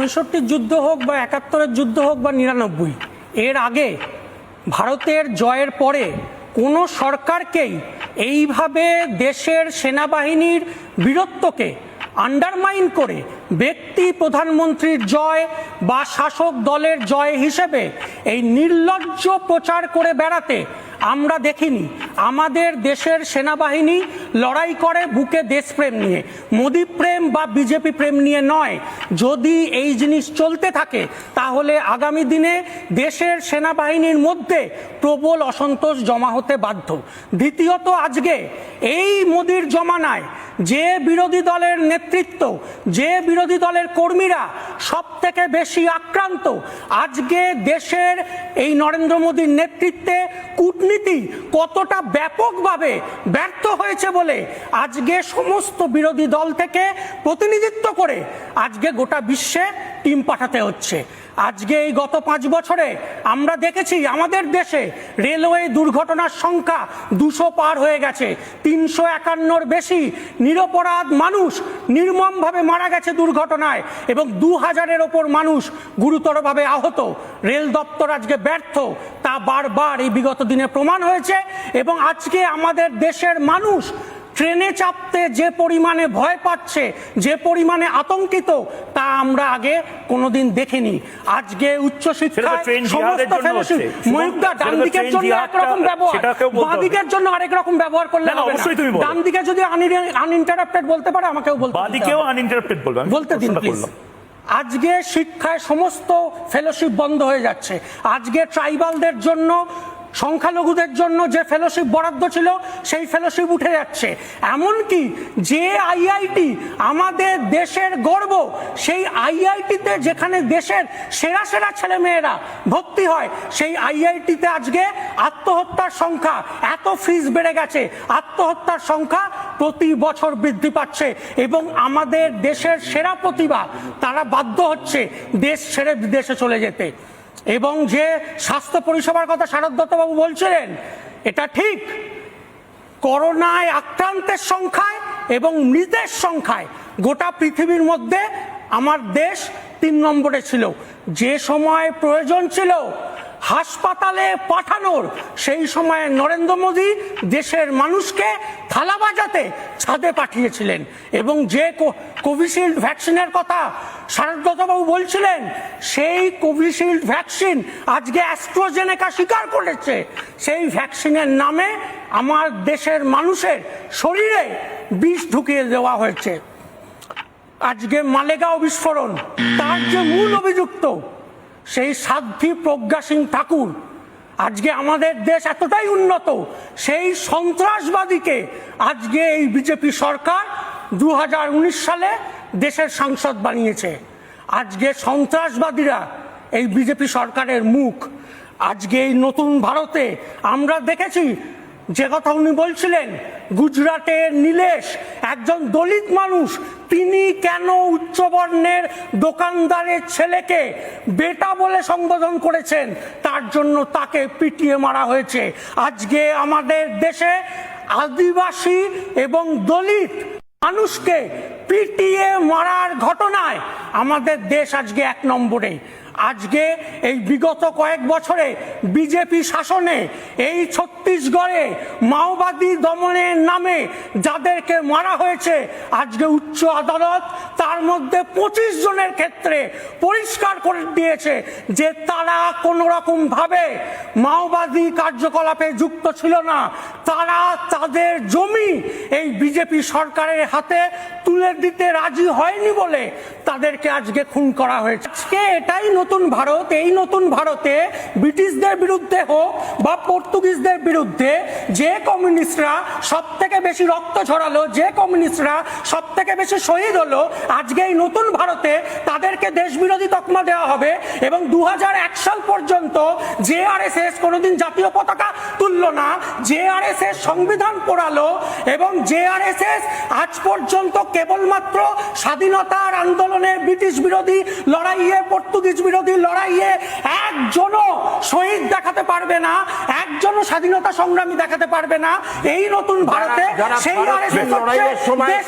পঁয়ষট্টির যুদ্ধ হোক বা একাত্তরের যুদ্ধ হোক বা নিরানব্বই, এর আগে ভারতের জয়ের পরে কোনো সরকারকেই এইভাবে দেশের সেনাবাহিনীর বীরত্বকে আন্ডারমাইন করে ব্যক্তি প্রধানমন্ত্রীর জয় বা শাসক দলের জয় হিসেবে এই নির্লজ্জ প্রচার করে বেড়াতে আমরা দেখিনি। আমাদের দেশের সেনাবাহিনী লড়াই করে বুকে দেশপ্রেম নিয়ে। মোদী প্রেম বা বিজেপি প্রেম নিয়ে নয়। যদি এই জিনিস চলতে থাকে, তাহলে আগামী দিনে দেশের সেনাবাহিনীর মধ্যে প্রবল অসন্তোষ জমা হতে বাধ্য। দ্বিতীয়ত আজকে, এই মোদির জমানায় যে বিরোধী দলের নেতৃত্ব, যে বিরোধী দলের কর্মীরা সব থেকে বেশি আক্রান্ত, আজকে দেশের এই নরেন্দ্র মোদীর নেতৃত্বে কূটনীতি কতটা ব্যাপকভাবে ব্যর্থ হয়েছে বলে আজকে সমস্ত বিরোধী দল থেকে প্রতিনিধিত্ব করে আজকে গোটা বিশ্বে টিম পাঠাতে হচ্ছে। আজকে এই গত পাঁচ বছরে আমরা দেখেছি আমাদের দেশে রেলওয়ে দুর্ঘটনার সংখ্যা দুশো পার হয়ে গেছে। তিনশো একান্নর বেশি নিরপরাধ মানুষ নির্মমভাবে মারা গেছে দুর্ঘটনায় এবং দু হাজারের ওপর মানুষ গুরুতরভাবে আহত। রেল দপ্তর আজকে ব্যর্থ। তা বারবার এই বিগত দিনে প্রমাণ হয়েছে এবং আজকে আমাদের দেশের মানুষ ট্রেনে চাপতে যে পরিমাণে ভয় পাচ্ছে যে পরিমাণে আতঙ্কিত তা আমরা আগে কোনোদিন দেখিনি। আজকে উচ্চশিক্ষায় সমস্ত জন্য ফেলোশিপ ময়ূকদা ডান দিকের জন্য একরকম ব্যবহার। বলতে বাঁ দিকের জন্য আরেক রকম ব্যবহার করলে হবে অবশ্যই তুমি ডান দিকে যদি আনইন্টারাপ্টেড বলতে পারে আমাকেও বলতে আনইন্টারাপ্টেড বলবে। বলতে দিন প্লিজ। আজকে শিক্ষায় সমস্ত ফেলোশিপ বন্ধ হয়ে যাচ্ছে। আজকে ট্রাইবালদের জন্য সংখ্যালঘুদের জন্য যে ফেলোশিপ বরাদ্দ ছিল, সেই ফেলোশিপ উঠে যাচ্ছে। এমনকি যে আইআইটি আমাদের দেশের গর্ব, সেই আইআইটিতে যেখানে দেশের সেরা সেরা ছেলে মেয়েরা ভর্তি হয়, সেই আইআইটিতে আজকে আত্মহত্যার সংখ্যা এত ফিস বেড়ে গেছে। আত্মহত্যার সংখ্যা প্রতি বছর বৃদ্ধি পাচ্ছে এবং আমাদের দেশের সেরা প্রতিভা, তারা বাধ্য হচ্ছে দেশ ছেড়ে বিদেশে চলে যেতে। এবং যে স্বাস্থ্য পরিষেবার কথা শারদ দত্তবাবু বলছিলেন, এটা ঠিক। করোনায় আক্রান্তের সংখ্যায় এবং মৃতের সংখ্যায় গোটা পৃথিবীর মধ্যে আমার দেশ তিন নম্বরে ছিল। যে সময় প্রয়োজন ছিল হাসপাতালে পাঠানোর। সেই সময় নরেন্দ্র মোদী দেশের মানুষকে থালা বাজাতে ছাদে পাঠিয়েছিলেন এবং যে কোভিশিল্ড ভ্যাকসিনের কথা শারদবাবু বলছিলেন, সেই কোভিশিল্ড ভ্যাকসিন আজকে অ্যাস্ট্রোজেনেকা স্বীকার করেছে। সেই ভ্যাকসিনের নামে আমার দেশের মানুষের শরীরে বিষ ঢুকিয়ে দেওয়া হয়েছে। আজকে মালেগাঁও বিস্ফোরণ, তার যে মূল অভিযুক্ত সেই সাধ্বী প্রজ্ঞা সিং ঠাকুর। আজকে আমাদের দেশ এতটাই উন্নত, সেই সন্ত্রাসবাদীকে আজকে এই বিজেপি সরকার দু হাজার উনিশ সালে দেশের সাংসদ বানিয়েছে। আজকে সন্ত্রাসবাদীরা এই বিজেপি সরকারের মুখ। আজকে এই নতুন ভারতে আমরা দেখেছি, যে কথা উনি বলছিলেন গুজরাটের নীলেশ, একজন দলিত মানুষ, তিনি কেন উচ্চবর্ণের দোকানদারের ছেলেকে বেটা বলে সম্বোধন করেছেন? তার জন্য তাকে পিটিয়ে মারা হয়েছে। আজকে আমাদের দেশে আদিবাসী এবং দলিত মানুষকে পিটিয়ে মারার ঘটনায় আমাদের দেশ আজকে এক নম্বরে। আজকে এই বিগত কয়েক বছরে বিজেপি শাসনে এই ছত্তিশগড়ে মাওবাদী দমনের নামে যাদেরকে মারা হয়েছে আজকে উচ্চ আদালত তার মধ্যে পঁচিশ জনের ক্ষেত্রে পরিষ্কার করে দিয়েছে যে তারা কোনো রকম ভাবে মাওবাদী কার্যকলাপে যুক্ত ছিল না। তারা তাদের জমি এই বিজেপি সরকারের হাতে তুলে দিতে রাজি হয়নি বলে তাদেরকে আজকে খুন করা হয়েছে। আজকে এটাই নতুন ভারত, এই নতুন ভারতে ব্রিটিশদের বিরুদ্ধে হোক বা পর্তুগিজদের বিরুদ্ধে, যে কমিউনিস্টরা সব থেকে বেশি রক্ত ঝরালো, যে কমিউনিস্টরা সব থেকে বেশি শহীদ হলো, আজকে এই নতুন ভারতে তাদেরকে দেশ বিরোধী তকমা দেওয়া হবে এবং দু হাজার এক সাল পর্যন্ত যে আর এস এস কোনোদিন জাতীয় পতাকা তুললো না যে আর এস এস সংবিধান পড়ালো এবং জে আর এস এস আজ পর্যন্ত কেবলমাত্র স্বাধীনতার আন্দোলনে ব্রিটিশ বিরোধী লড়াইয়ে পর্তুগিজ বিরোধী লড়াইয়ে একজনও শহীদ দেখাতে পারবে না একজনও স্বাধীনতা সংগ্রামী দেখাতে পারবে না। এই নতুন ভারতে সেই